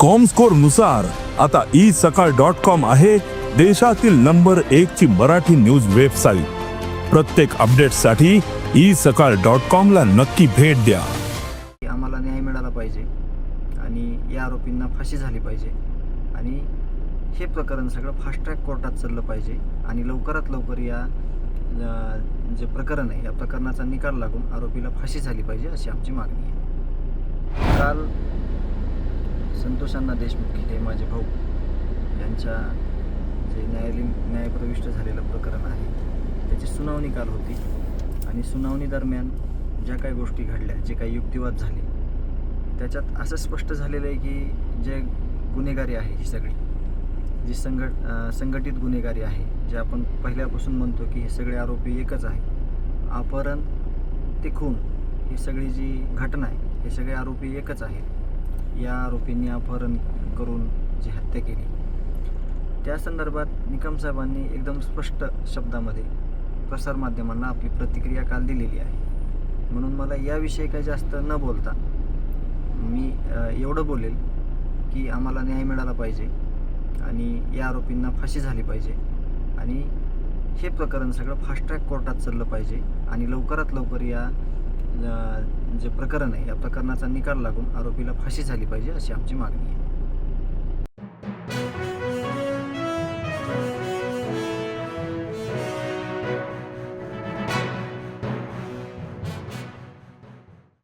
कॉमस्कोरनुसार आता ई सकाळ dot com आहे देशातील नंबर एक ची मराठी न्यूज वेबसाईट प्रत्येक अपडेटसाठी ई सकाळ डॉट कॉम ला नक्की भेट द्या. आम्हाला न्याय मिळाला पाहिजे आणि या आरोपींना फाशी झाली पाहिजे. आणि हे प्रकरण सगळं फास्ट ट्रॅक कोर्टात चाललं पाहिजे. आणि लवकरात लवकर या जे प्रकरण आहे या प्रकरणाचा निकाल लागून आरोपीला फाशी झाली पाहिजे अशी आमची मागणी आहे. काल संतोषांना देशमुख हे माझे भाऊ. यांच्या जे न्यायालयीन न्यायप्रविष्ट झालेलं प्रकरण आहे त्याची सुनावणी काल होती. आणि सुनावणी दरम्यान ज्या काही गोष्टी घडल्या जे काही युक्तिवाद झाले त्याच्यात असं स्पष्ट झालेलं आहे की जे गुन्हेगारी आहे ही सगळी जी संघट संघटित गुन्हेगारी आहे जे आपण पहिल्यापासून म्हणतो की हे सगळे आरोपी एकच आहे अपहरण ते खून ही सगळी जी घटना आहे हे सगळे आरोपी एकच आहेत. या आरोपींनी अपहरण करून जी हत्या केली. त्या संदर्भात निकम साहेबांनी एकदम स्पष्ट शब्दामध्ये प्रसारमाध्यमांना आपली प्रतिक्रिया काल दिलेली आहे. म्हणून मला याविषयी काही जास्त न बोलता मी एवढं बोलेल की आम्हाला न्याय मिळाला पाहिजे आणि या आरोपींना फाशी झाली पाहिजे आणि हे प्रकरण सगळं फास्ट ट्रॅक कोर्टात चाललं पाहिजे आणि लवकरात लवकर या जे प्रकरण आहे या प्रकरणाचा निकाल लागून आरोपीला फाशी झाली पाहिजे अशी आमची मागणी आहे.